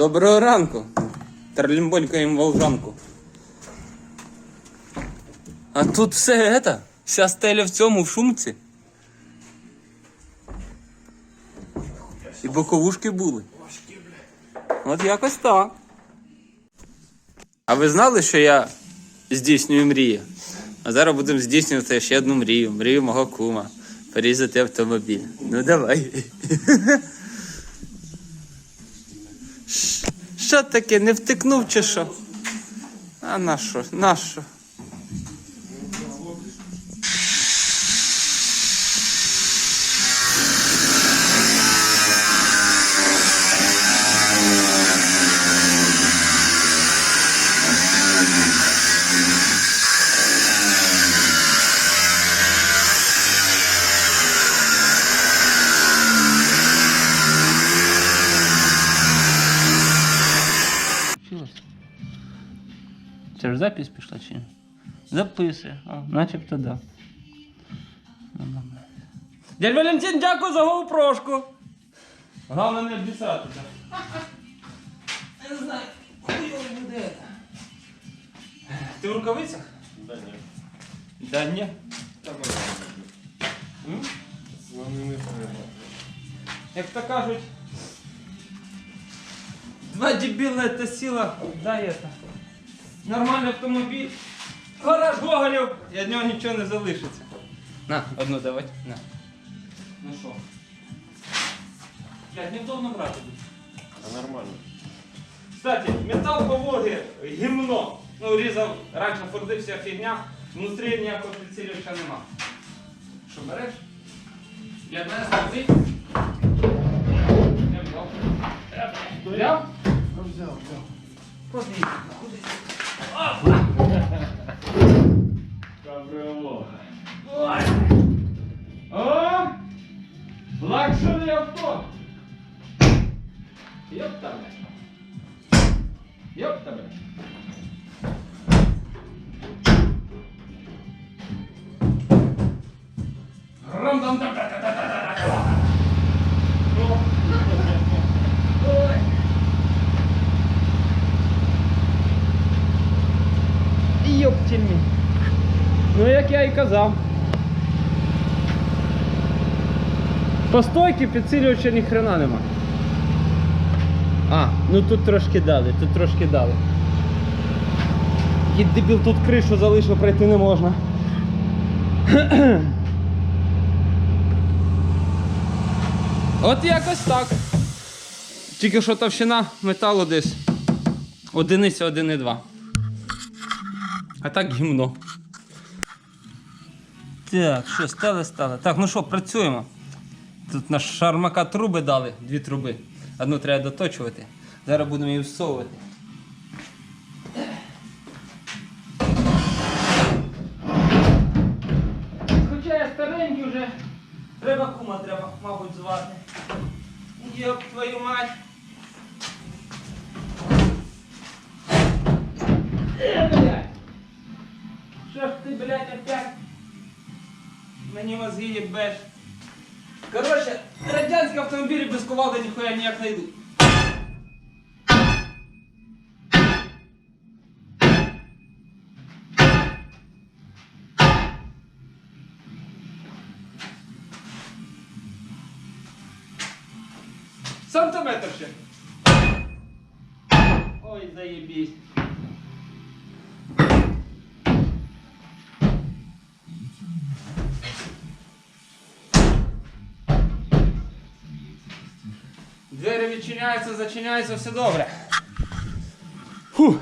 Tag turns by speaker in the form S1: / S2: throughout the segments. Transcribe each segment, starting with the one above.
S1: Доброго ранку. Терлімбонькаємо волжанку. А тут все это, вся стеля в цьому, в шумці. І боковушки були. От якось так. А ви знали, що я здійснюю мрії? А зараз будемо здійснювати ще одну мрію. Мрію мого кума. Порізати автомобіль. Ну давай. Що таке, не втикнув чи що? А на що? На що? Запись пішла чи ні? Записує. А, начебто да. Дядь Валентин, дякую за гоупрошку. Головне не обіцятися. Я не знаю, хуйово буде. Ти в рукавицях?
S2: Да ні.
S1: Да ні.
S2: Та? Вони не треба.
S1: Як то кажуть, два дебіла це сила, да это. Нормальний автомобіль. Гараж Гоголів, і від нього нічого не залишиться. На, одну давай. На. Ну що? Блядь, невдобно брати.
S2: А нормально.
S1: Кстати, метал повоги гімно. Ну, різав раніше форди вся фігня, внутрі ніякого підсилювача нема. Що береш? Я мене завжди. Я взяв. Взяв?
S2: Взяв, взяв.
S1: Куди? Куди?
S2: Кабріолога.
S1: Ой! О! Лакшері авто! Йоп тебе! Йоп тебе! Гром там там та та та та та та Ой! Йоптільні. Ну, як я і казав. По підсилювача ні хрена нема. А, ну тут трошки дали, тут трошки дали. Є дебіл тут кришу залишив, пройти не можна. От якось так. Тільки що товщина металу десь. Одиниця 1,2. А так гімно. Так, що, стали, стали. Так, ну що, працюємо. Тут наш шармака труби дали, дві труби. Одну треба доточувати. Зараз будемо її всовувати. Хоча я старенький вже. Треба кума, треба, мабуть, звати. Йоп твою мать. Е. Що ж ти, блядь, опять? Мені мозги їбеш. Короче, радянські автомобілі без кувалди ніхуя ніяк не йдуть. Сантиметр ще. Ой, заєбісь. Двері відчиняються, зачиняються, все добре. Фух.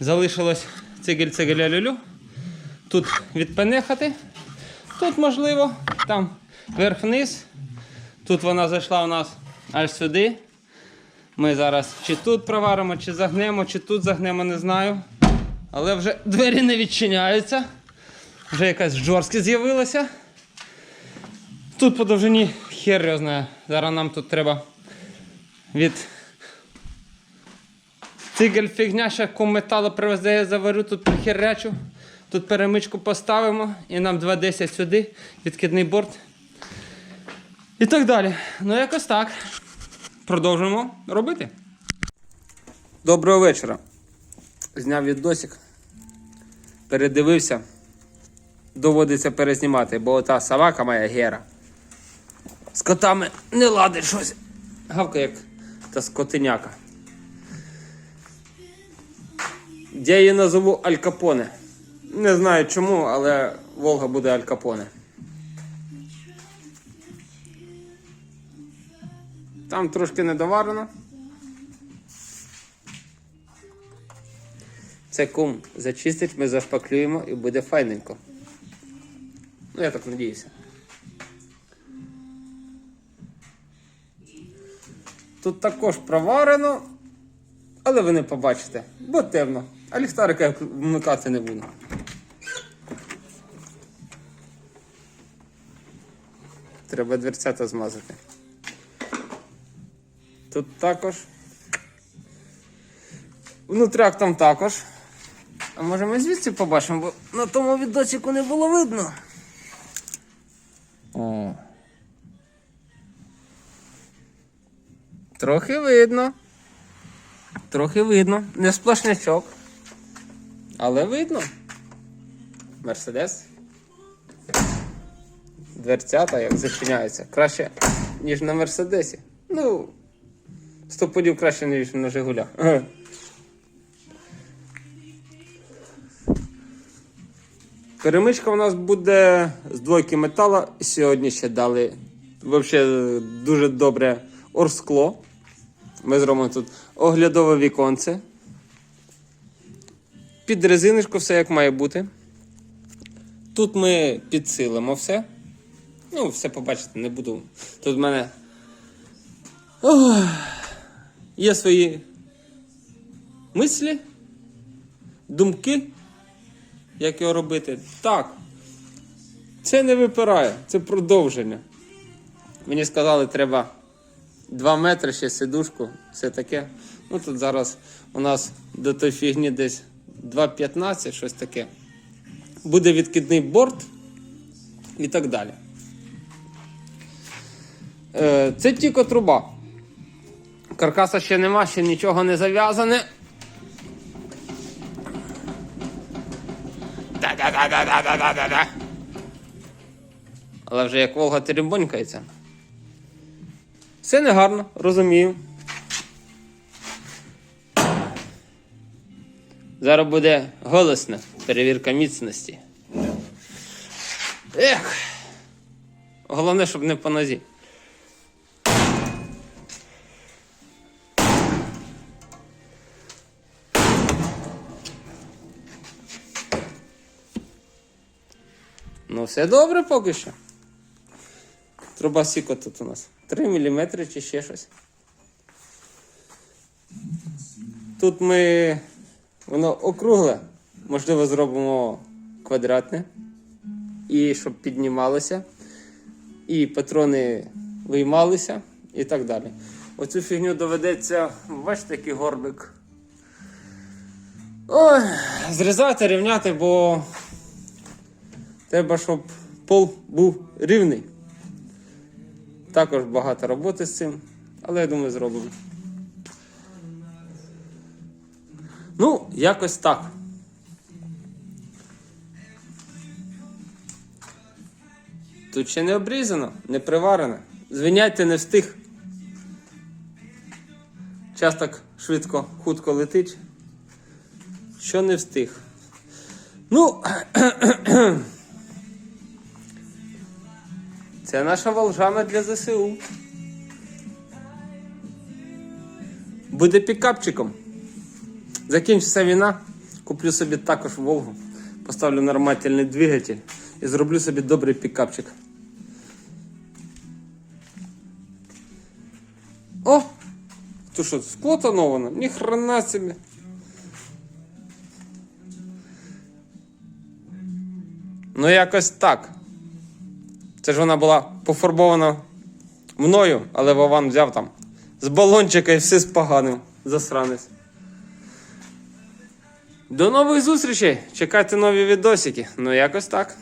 S1: Залишилось цигель цигеля люлю. Тут відпенехати. Тут можливо, там вверх-вниз. Тут вона зайшла у нас аж сюди. Ми зараз чи тут проваримо, чи загнемо, чи тут загнемо, не знаю. Але вже двері не відчиняються. Вже якась жорсткість з'явилася. Тут по довжині хер його знає. Зараз нам тут треба від цигель фігня, ще кум металу привезе, я заварю, тут прихерячу. Тут перемичку поставимо і нам 2,10 сюди, відкидний борт. І так далі. Ну якось так. продовжуємо робити. Доброго вечора. Зняв відосик. Передивився. Доводиться перезнімати, бо та собака моя гера. З котами не ладить щось. Гавка як та скотиняка. Я її назову Аль Капоне. Не знаю чому, але Волга буде Аль Капоне. Там трошки недоварено. Це кум зачистить, ми зашпаклюємо і буде файненько. Ну, я так надіюся. Тут також проварено, але ви не побачите, бо темно. А ліхтарика вмикати не буду. Треба дверцята змазати. Тут також. Внутряк там також. А може ми звідси побачимо, бо на тому відосику не було видно. О. Трохи видно. Трохи видно. Не сплошнячок. Але видно. Мерседес. Дверцята як зачиняються. Краще, ніж на Мерседесі. Ну, сто подів краще, ніж на Жигулях. Ага. Перемичка у нас буде з двойки метала. Сьогодні ще дали взагалі дуже добре орскло. Ми зробимо тут оглядове віконце. Під резиночку все як має бути. Тут ми підсилимо все. Ну, все побачите, не буду. Тут в мене Ох, є свої мислі, думки, як його робити. Так. Це не випирає, це продовження. Мені сказали, треба 2 метри ще сидушку, все таке. Ну тут зараз у нас до тої фігні десь 2,15, щось таке. Буде відкидний борт і так далі. Е, Це тільки труба. Каркаса ще нема, ще нічого не зав'язане. Да-да-да-да-да-да-да-да. Але вже як Волга теребонькається. Все негарно, розумію. Зараз буде голосна перевірка міцності. Ех. Головне, щоб не по нозі. Ну, все добре поки що. Труба сіко тут у нас. 3 мм чи ще щось. Тут ми воно округле, можливо, зробимо квадратне. І щоб піднімалося. І патрони виймалися і так далі. Оцю фігню доведеться, бачите, який горбик. Ой, зрізати, рівняти, бо треба, щоб пол був рівний. Також багато роботи з цим, але я думаю, зробимо. Ну, якось так. Тут ще не обрізано, не приварено. Звиняйте, не встиг. Час так швидко, хутко летить. Що не встиг. Ну, це наша волжана для ЗСУ. Буде пікапчиком. Закінчиться війна, куплю собі також Волгу, поставлю нормальний двигатель і зроблю собі добрий пікапчик. О! Тут що, скло тоновано? Ні хрена собі. Ну, якось так. Це ж вона була пофарбована мною, але Вован взяв там з балончика і все споганив. Засранець. До нових зустрічей! Чекайте нові відосики. Ну якось так.